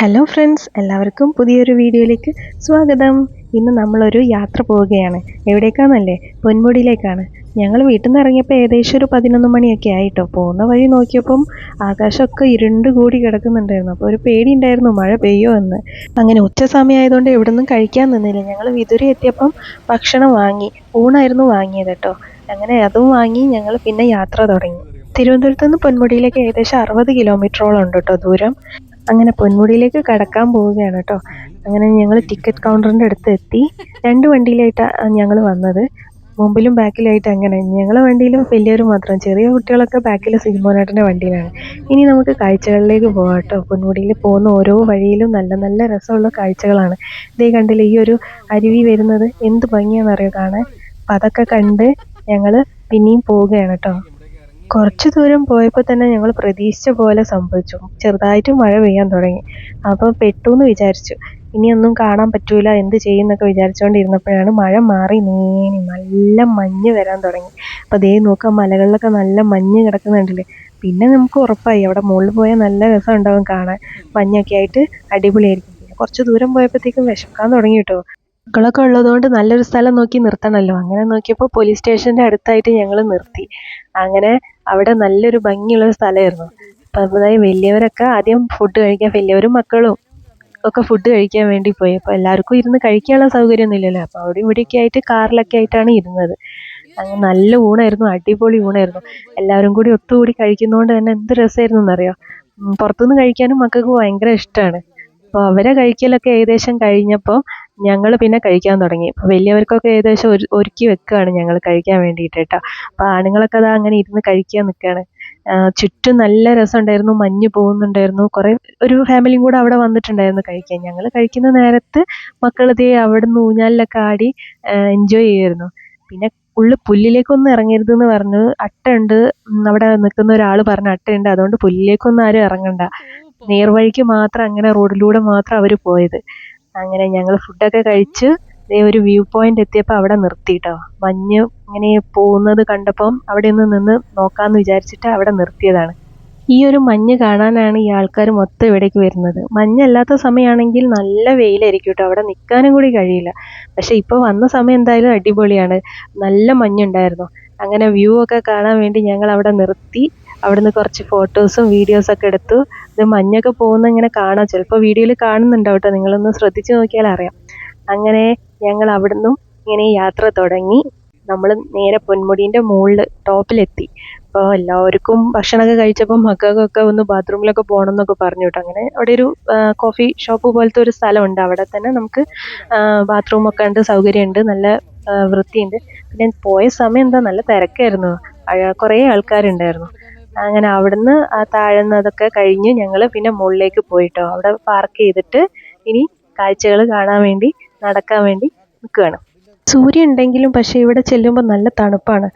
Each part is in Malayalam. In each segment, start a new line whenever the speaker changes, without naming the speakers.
ഹലോ ഫ്രണ്ട്സ് എല്ലാവർക്കും പുതിയൊരു വീഡിയോയിലേക്ക് സ്വാഗതം. ഇന്ന് നമ്മളൊരു യാത്ര പോവുകയാണ്. എവിടേക്കാണെന്നല്ലേ പൊന്മുടിയിലേക്കാണ്. ഞങ്ങൾ വീട്ടിൽ നിന്ന് ഇറങ്ങിയപ്പോൾ ഏകദേശം ഒരു പതിനൊന്ന് മണിയൊക്കെ ആയിട്ടോ. പോകുന്ന വഴി നോക്കിയപ്പം ആകാശമൊക്കെ ഇരുണ്ട് കൂടി കിടക്കുന്നുണ്ടായിരുന്നു. അപ്പോൾ ഒരു പേടി ഉണ്ടായിരുന്നു മഴ പെയ്യോ എന്ന്. അങ്ങനെ ഉച്ച സമയമായതുകൊണ്ട് എവിടെ നിന്നും കഴിക്കാൻ നിന്നില്ല. ഞങ്ങൾ വിതുര എത്തിയപ്പം ഭക്ഷണം വാങ്ങി ഊണായിരുന്നു വാങ്ങിയത് കേട്ടോ. അങ്ങനെ അതും വാങ്ങി ഞങ്ങൾ പിന്നെ യാത്ര തുടങ്ങി. തിരുവനന്തപുരത്ത് നിന്ന് പൊന്മുടിയിലേക്ക് ഏകദേശം അറുപത് കിലോമീറ്ററോളം ഉണ്ട് കേട്ടോ ദൂരം. അങ്ങനെ പൊന്മുടിയിലേക്ക് കടക്കാൻ പോവുകയാണ് കേട്ടോ അങ്ങനെ ഞങ്ങൾ ടിക്കറ്റ് കൗണ്ടറിന്റെ അടുത്ത് എത്തി. രണ്ട് വണ്ടിയിലായിട്ടാണ് ഞങ്ങൾ വന്നത്. മുമ്പിലും ബാക്കിലായിട്ട് അങ്ങനെ. ഞങ്ങളെ വണ്ടിയിലും വലിയവർ മാത്രം. ചെറിയ കുട്ടികളൊക്കെ ബാക്കിൽ സിനിമോനാട്ടിന്റെ വണ്ടിയിലാണ്. ഇനി നമുക്ക് കാഴ്ചകളിലേക്ക് പോകാം കേട്ടോ പൊന്മുടിയിൽ പോകുന്ന ഓരോ വഴിയിലും നല്ല നല്ല രസമുള്ള കാഴ്ചകളാണ്. ഇതേ കണ്ടില്ല ഈ ഒരു അരുവി വരുന്നത്? എന്ത് ഭംഗിയാണെന്നറിയോ കാണാൻ? അപ്പം അതൊക്കെ കണ്ട് ഞങ്ങൾ പിന്നെയും പോവുകയാണ് കേട്ടോ കുറച്ച് ദൂരം പോയപ്പോൾ തന്നെ ഞങ്ങൾ പ്രതീക്ഷിച്ച പോലെ സംഭവിച്ചു. ചെറുതായിട്ട് മഴ പെയ്യാൻ തുടങ്ങി. അപ്പോൾ പെട്ടു എന്ന് വിചാരിച്ചു. ഇനിയൊന്നും കാണാൻ പറ്റൂല എന്ത് ചെയ്യുന്നൊക്കെ വിചാരിച്ചുകൊണ്ടിരുന്നപ്പോഴാണ് മഴ മാറി നീനി നല്ല മഞ്ഞ് വരാൻ തുടങ്ങി. അപ്പോൾ ദേ നോക്കാം മലകളിലൊക്കെ നല്ല മഞ്ഞ് കിടക്കുന്നുണ്ടല്ലേ. പിന്നെ നമുക്ക് ഉറപ്പായി. അവിടെ മുകളിൽ പോയാൽ നല്ല രസം ഉണ്ടാവും കാണാൻ. മഞ്ഞൊക്കെ ആയിട്ട് അടിപൊളിയായിരിക്കും. പിന്നെ കുറച്ച് ദൂരം പോയപ്പോഴത്തേക്കും വിശക്കാൻ തുടങ്ങി കേട്ടോ. മക്കളൊക്കെ ഉള്ളതുകൊണ്ട് നല്ലൊരു സ്ഥലം നോക്കി നിർത്തണമല്ലോ അങ്ങനെ നോക്കിയപ്പോൾ പോലീസ് സ്റ്റേഷന്റെ അടുത്തായിട്ട് ഞങ്ങൾ നിർത്തി. അങ്ങനെ അവിടെ നല്ലൊരു ഭംഗിയുള്ള സ്ഥലമായിരുന്നു. അപ്പം അതായി വലിയവരൊക്കെ ആദ്യം ഫുഡ് കഴിക്കാൻ വലിയവരും മക്കളും ഒക്കെ ഫുഡ് കഴിക്കാൻ വേണ്ടി പോയി. അപ്പോൾ എല്ലാവർക്കും ഇരുന്ന് കഴിക്കാനുള്ള സൗകര്യമൊന്നും ഇല്ലല്ലോ അപ്പോൾ അവിടെ ഇവിടെയൊക്കെ ആയിട്ട് കാറിലൊക്കെ ആയിട്ടാണ് ഇരുന്നത്. അങ്ങനെ നല്ല ഊണായിരുന്നു അടിപൊളി ഊണായിരുന്നു. എല്ലാവരും കൂടി ഒത്തുകൂടി കഴിക്കുന്നതുകൊണ്ട് തന്നെ എന്ത് രസമായിരുന്നു എന്നറിയോ? പുറത്തുനിന്ന് കഴിക്കാനും മക്കൾക്ക് ഭയങ്കര ഇഷ്ടമാണ് അപ്പോൾ അവരെ കഴിക്കലൊക്കെ ഏകദേശം കഴിഞ്ഞപ്പോൾ ഞങ്ങൾ പിന്നെ കഴിക്കാൻ തുടങ്ങി. അപ്പോൾ വലിയവർക്കൊക്കെ ഏകദേശം ഒരു ഒരുക്കി വെക്കുകയാണ് ഞങ്ങൾ കഴിക്കാൻ വേണ്ടിയിട്ട് കേട്ടോ അപ്പോൾ ആണുങ്ങളൊക്കെ അതാ അങ്ങനെ ഇരുന്ന് കഴിക്കാൻ നിൽക്കുകയാണ് ചുറ്റും നല്ല രസമുണ്ടായിരുന്നു മഞ്ഞ് പോകുന്നുണ്ടായിരുന്നു. കുറേ ഒരു ഫാമിലിയും കൂടെ അവിടെ വന്നിട്ടുണ്ടായിരുന്നു കഴിക്കാൻ. ഞങ്ങൾ കഴിക്കുന്ന നേരത്ത് മക്കൾ ദേ അവിടെ നിന്ന് ഊഞ്ഞാലിലൊക്കെ ആടി എൻജോയ് ചെയ്യായിരുന്നു പിന്നെ ഉള്ളു പുല്ലിലേക്കൊന്നും ഇറങ്ങരുത് എന്ന് പറഞ്ഞു അട്ടയുണ്ട് അവിടെ നിൽക്കുന്ന ഒരാൾ പറഞ്ഞു അട്ടയുണ്ട്. അതുകൊണ്ട് പുല്ലിലേക്കൊന്നും ആരും ഇറങ്ങണ്ട. നേർവഴിക്ക് മാത്രം അങ്ങനെ റോഡിലൂടെ മാത്രം അവർ പോയത്. അങ്ങനെ ഞങ്ങൾ ഫുഡൊക്കെ കഴിച്ച് ഒരു വ്യൂ പോയിന്റ് എത്തിയപ്പോൾ അവിടെ നിർത്തി കേട്ടോ മഞ്ഞ് ഇങ്ങനെ പോകുന്നത് കണ്ടപ്പം അവിടെ ഒന്ന് നിന്ന് നോക്കാന്ന് വിചാരിച്ചിട്ട് അവിടെ നിർത്തിയതാണ്. ഈ ഒരു മഞ്ഞ് കാണാനാണ് ഈ ആൾക്കാർ മൊത്തം ഇവിടേക്ക് വരുന്നത്. മഞ്ഞല്ലാത്ത സമയമാണെങ്കിൽ നല്ല വെയിലായിരിക്കും കേട്ടോ അവിടെ നിൽക്കാനും കൂടി കഴിയില്ല. പക്ഷെ ഇപ്പോൾ വന്ന സമയം എന്തായാലും അടിപൊളിയാണ്. നല്ല മഞ്ഞുണ്ടായിരുന്നു. അങ്ങനെ വ്യൂ ഒക്കെ കാണാൻ വേണ്ടി ഞങ്ങൾ അവിടെ നിർത്തി. അവിടുന്ന് കുറച്ച് ഫോട്ടോസും വീഡിയോസും ഒക്കെ എടുത്തു. ഇത് മഞ്ഞൊക്കെ പോകുന്ന ഇങ്ങനെ കാണാം. ചിലപ്പോൾ വീഡിയോയിൽ കാണുന്നുണ്ടാവും കേട്ടോ നിങ്ങളൊന്ന് ശ്രദ്ധിച്ച് നോക്കിയാൽ അറിയാം. അങ്ങനെ ഞങ്ങൾ അവിടുന്ന് ഇങ്ങനെ യാത്ര തുടങ്ങി. നമ്മൾ നേരെ പൊന്മുടീന്റെ മുകളിൽ ടോപ്പിലെത്തി. അപ്പോൾ എല്ലാവർക്കും ഭക്ഷണമൊക്കെ കഴിച്ചപ്പോൾ മക്കൾക്കൊക്കെ ഒന്ന് ബാത്റൂമിലൊക്കെ പോകണം എന്നൊക്കെ പറഞ്ഞു കേട്ടോ. അങ്ങനെ അവിടെ ഒരു കോഫി ഷോപ്പ് പോലത്തെ ഒരു സ്ഥലമുണ്ട്. അവിടെ തന്നെ നമുക്ക് ബാത്റൂമൊക്കെ ഉണ്ട് സൗകര്യമുണ്ട് നല്ല വൃത്തിയുണ്ട്. പിന്നെ പോയ സമയം എന്താ? നല്ല തിരക്കായിരുന്നു. കുറേ ആൾക്കാരുണ്ടായിരുന്നു. അങ്ങനെ അവിടുന്ന് ആ താഴ്ന്നതൊക്കെ കഴിഞ്ഞ് ഞങ്ങൾ പിന്നെ മുകളിലേക്ക് പോയിട്ടോ. അവിടെ പാർക്ക് ചെയ്തിട്ട് ഇനി കാഴ്ചകൾ കാണാൻ വേണ്ടി നടക്കാൻ വേണ്ടി നിൽക്കുകയാണ് സൂര്യൻ ഉണ്ടെങ്കിലും പക്ഷേ ഇവിടെ ചെല്ലുമ്പോൾ നല്ല തണുപ്പാണ്.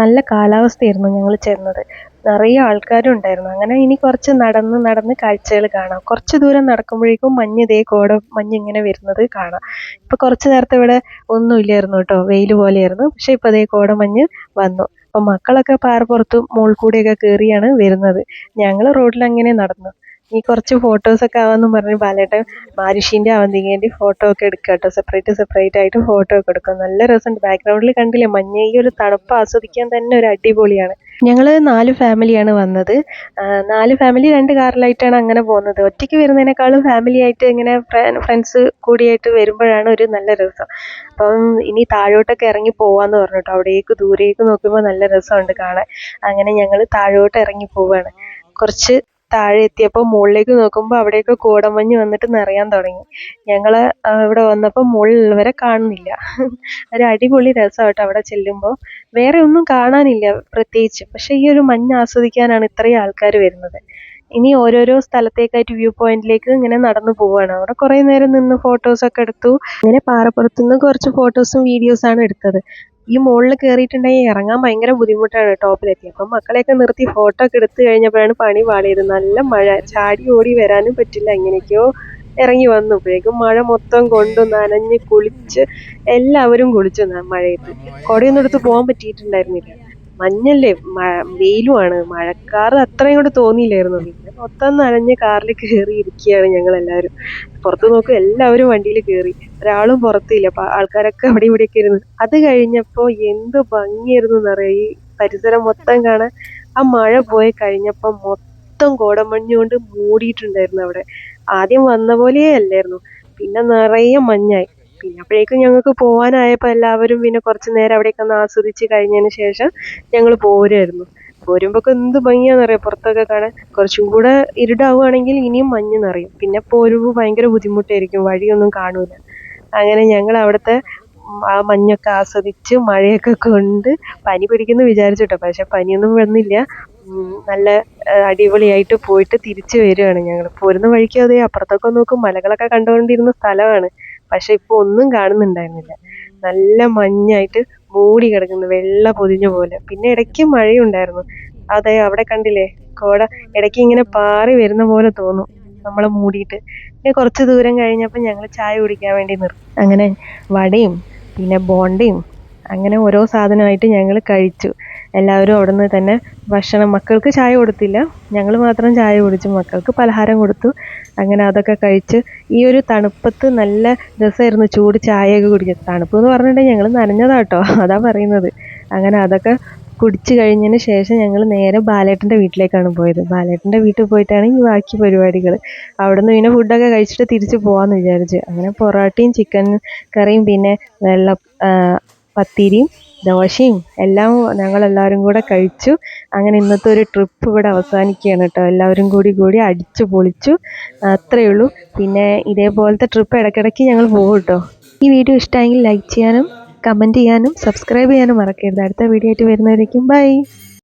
നല്ല കാലാവസ്ഥയായിരുന്നു ഞങ്ങൾ ചെന്നത്. നിറയെ ആൾക്കാരും ഉണ്ടായിരുന്നു. അങ്ങനെ ഇനി കുറച്ച് നടന്ന് നടന്ന് കാഴ്ചകൾ കാണാം. കുറച്ച് ദൂരം നടക്കുമ്പോഴേക്കും മഞ്ഞ് ഇതേ കോട മഞ്ഞ് ഇങ്ങനെ വരുന്നത് കാണാം. ഇപ്പോൾ കുറച്ച് നേരത്തെ ഇവിടെ ഒന്നുമില്ലായിരുന്നു കേട്ടോ. വെയിൽ പോലെയായിരുന്നു. പക്ഷേ ഇപ്പോൾ അതേ കോടമഞ്ഞ് വന്നു. അപ്പം മക്കളൊക്കെ പാറപ്പുറത്ത് മോൾ കൂടെയൊക്കെ കയറിയാണ് വരുന്നത്. ഞങ്ങൾ റോഡിൽ അങ്ങനെ നടന്നു. നീ കുറച്ച് ഫോട്ടോസൊക്കെ ആവാമെന്നും പറഞ്ഞ് ബാലേട്ടൻ മാരിഷീന്റെ അവന്തികേന്റെ ഫോട്ടോ ഒക്കെ എടുക്കുക കേട്ടോ സെപ്പറേറ്റ് സെപ്പറേറ്റ് ആയിട്ട് ഫോട്ടോ ഒക്കെ എടുക്കും. നല്ല രസമുണ്ട്. ബാക്ക്ഗ്രൗണ്ടിൽ കണ്ടില്ലേ? മഞ്ഞ ഈ ഒരു തണുപ്പ് ആസ്വദിക്കാൻ തന്നെ ഒരു അടിപൊളിയാണ്. ഞങ്ങൾ നാല് ഫാമിലിയാണ് വന്നത്. നാല് ഫാമിലി രണ്ട് കാറിലായിട്ടാണ് അങ്ങനെ പോകുന്നത്. ഒറ്റയ്ക്ക് വരുന്നതിനേക്കാളും ഫാമിലി ആയിട്ട് ഇങ്ങനെ ഫ്രണ്ട്സ് കൂടിയായിട്ട് വരുമ്പോഴാണ് ഒരു നല്ല രസം. അപ്പം ഇനി താഴോട്ടൊക്കെ ഇറങ്ങി പോവാന്ന് പറഞ്ഞു അവിടേക്ക് ദൂരേക്ക് നോക്കുമ്പോൾ നല്ല രസമുണ്ട് കാണാൻ. അങ്ങനെ ഞങ്ങൾ താഴോട്ട് ഇറങ്ങി പോവാണ്. കുറച്ച് താഴെ എത്തിയപ്പോൾ മുകളിലേക്ക് നോക്കുമ്പോൾ അവിടെയൊക്കെ കോടമഞ്ഞ് വന്നിട്ട് നിറയാൻ തുടങ്ങി. ഞങ്ങൾ ഇവിടെ വന്നപ്പോൾ മുകളിലുള്ളവരെ കാണുന്നില്ല. ഒരു അടിപൊളി രസമായിട്ട് അവിടെ ചെല്ലുമ്പോൾ വേറെ ഒന്നും കാണാനില്ല പ്രത്യേകിച്ച്. പക്ഷേ ഈ ഒരു മഞ്ഞ് ആസ്വദിക്കാനാണ് ഇത്രയും ആൾക്കാർ വരുന്നത്. ഇനി ഓരോരോ സ്ഥലത്തേക്കായിട്ട് വ്യൂ പോയിന്റിലേക്ക് ഇങ്ങനെ നടന്നു പോവാണ്. അവിടെ കുറേ നേരം നിന്ന് ഫോട്ടോസ് ഒക്കെ എടുത്തു. അങ്ങനെ പാറപ്പുറത്തുനിന്ന് കുറച്ച് ഫോട്ടോസും വീഡിയോസും ആണ് എടുത്തത്. ഈ മുകളിൽ കയറിയിട്ടുണ്ടെങ്കിൽ ഇറങ്ങാൻ ഭയങ്കര ബുദ്ധിമുട്ടാണ് ടോപ്പിലെത്തി. അപ്പം മക്കളെയൊക്കെ നിർത്തി ഫോട്ടോ ഒക്കെ എടുത്തു കഴിഞ്ഞപ്പോഴാണ് പണി പാളിയത്. നല്ല മഴ ചാടി ഓടി വരാനും പറ്റില്ല. എങ്ങനെയൊക്കെയോ ഇറങ്ങി വന്നപ്പോഴേക്കും മഴ മൊത്തം കൊണ്ട് നനഞ്ഞ് കുളിച്ച് എല്ലാവരും കുളിച്ചു. മഴയത്ത്. കുടയൊന്നും എടുത്ത് പോകാൻ പറ്റിയിട്ടുണ്ടായിരുന്നില്ല. മഞ്ഞല്ലേ? വെയിലുമാണ്. മഴക്കാറ് അത്രയും കൂടെ തോന്നിയില്ലായിരുന്നു. പിന്നെ മൊത്തം നനഞ്ഞ് കാറിൽ കയറി ഇരിക്കുകയാണ് ഞങ്ങൾ എല്ലാവരും പുറത്ത് നോക്കും എല്ലാവരും വണ്ടിയിൽ കയറി ഒരാളും പുറത്തില്ല. അപ്പൊ ആൾക്കാരൊക്കെ അവിടെ ഇവിടെയൊക്കെ ഇരുന്നു. അത് കഴിഞ്ഞപ്പോ എന്ത് ഭംഗിയായിരുന്നു എന്നറിയാം? ഈ പരിസരം മൊത്തം കാണാൻ. ആ മഴ പോയി കഴിഞ്ഞപ്പോ മൊത്തം കോടമഞ്ഞ് കൊണ്ട് മൂടിയിട്ടുണ്ടായിരുന്നു അവിടെ. ആദ്യം വന്ന പോലെയേ അല്ലായിരുന്നു. പിന്നെ നിറയെ മഞ്ഞായി. പിന്നെ അപ്പോഴേക്കും ഞങ്ങൾക്ക് പോവാനായപ്പോൾ എല്ലാവരും പിന്നെ കുറച്ച് നേരം അവിടെയൊക്കെ ഒന്ന് ആസ്വദിച്ച് കഴിഞ്ഞതിന് ശേഷം ഞങ്ങൾ പോരുമായിരുന്നു പോരുമ്പോൾ എന്ത് ഭംഗിയാണെന്നറിയാം പുറത്തൊക്കെ കാണാൻ കുറച്ചും കൂടെ ഇരുടാവുകയാണെങ്കിൽ ഇനിയും മഞ്ഞ് നിറയും. പിന്നെ പോരുമ്പോൾ ഭയങ്കര ബുദ്ധിമുട്ടായിരിക്കും. വഴിയൊന്നും കാണൂല. അങ്ങനെ ഞങ്ങൾ അവിടുത്തെ ആ മഞ്ഞൊക്കെ ആസ്വദിച്ച് മഴയൊക്കെ കൊണ്ട് പനി പിടിക്കുന്ന വിചാരിച്ചിട്ടോ. പക്ഷെ പനിയൊന്നും വന്നില്ല. നല്ല അടിപൊളിയായിട്ട് പോയിട്ട് തിരിച്ചു വരികയാണ് ഞങ്ങൾ പോരുന്ന വഴിക്ക് അതേ അപ്പുറത്തൊക്കെ നോക്കും. മലകളൊക്കെ കണ്ടുകൊണ്ടിരുന്ന സ്ഥലമാണ്. പക്ഷെ ഇപ്പോൾ ഒന്നും കാണുന്നുണ്ടായിരുന്നില്ല. നല്ല മഞ്ഞായിട്ട് മൂടി കിടക്കുന്നു വെള്ള പൊതിഞ്ഞ പോലെ. പിന്നെ ഇടയ്ക്ക് മഴയുണ്ടായിരുന്നു. അതെ അവിടെ കണ്ടില്ലേ? കോട ഇടയ്ക്ക് ഇങ്ങനെ പാറി വരുന്ന പോലെ തോന്നും നമ്മളെ മൂടിയിട്ട്. പിന്നെ കുറച്ച് ദൂരം കഴിഞ്ഞപ്പോൾ ഞങ്ങൾ ചായ കുടിക്കാൻ വേണ്ടി നിർത്തി അങ്ങനെ വടയും പിന്നെ ബോണ്ടയും അങ്ങനെ ഓരോ സാധനമായിട്ട് ഞങ്ങൾ കഴിച്ചു. എല്ലാവരും അവിടുന്ന് തന്നെ ഭക്ഷണം മക്കൾക്ക് ചായ കൊടുത്തില്ല. ഞങ്ങൾ മാത്രം ചായ കുടിച്ചു മക്കൾക്ക് പലഹാരം കൊടുത്തു. അങ്ങനെ അതൊക്കെ കഴിച്ച് ഈ ഒരു തണുപ്പത്ത് നല്ല രസമായിരുന്നു. ചൂട് ചായയൊക്കെ കുടിക്കുക തണുപ്പ് എന്ന് പറഞ്ഞിട്ടുണ്ടെങ്കിൽ ഞങ്ങൾ നനഞ്ഞതാട്ടോ. അതാ പറയുന്നത്. അങ്ങനെ അതൊക്കെ കുടിച്ചു കഴിഞ്ഞതിന് ശേഷം ഞങ്ങൾ നേരെ ബാലേട്ടന്റെ വീട്ടിലേക്കാണ് പോയത്. ബാലേട്ടന്റെ വീട്ടിൽ പോയിട്ടാണ് ഈ ബാക്കി പരിപാടികൾ അവിടുന്ന് പിന്നെ ഫുഡൊക്കെ കഴിച്ചിട്ട് തിരിച്ച് പോകാമെന്ന് വിചാരിച്ചു. അങ്ങനെ പൊറോട്ടയും ചിക്കൻ കറിയും പിന്നെ വെള്ള പത്തിരിയും ദോശയും എല്ലാം ഞങ്ങളെല്ലാവരും കൂടെ കഴിച്ചു. അങ്ങനെ ഇന്നത്തെ ഒരു ട്രിപ്പ് ഇവിടെ അവസാനിക്കുകയാണ് കേട്ടോ. എല്ലാവരും കൂടി കൂടി അടിച്ചു പൊളിച്ചു. അത്രയേ ഉള്ളൂ. പിന്നെ ഇതേപോലത്തെ ട്രിപ്പ് ഇടയ്ക്കിടയ്ക്ക് ഞങ്ങൾ പോകും കേട്ടോ. ഈ വീഡിയോ ഇഷ്ടമായെങ്കിൽ ലൈക്ക് ചെയ്യാനും കമന്റ് ചെയ്യാനും സബ്സ്ക്രൈബ് ചെയ്യാനും മറക്കരുത്. അടുത്ത വീഡിയോ ആയിട്ട് വരുന്നവരേക്കും ബൈ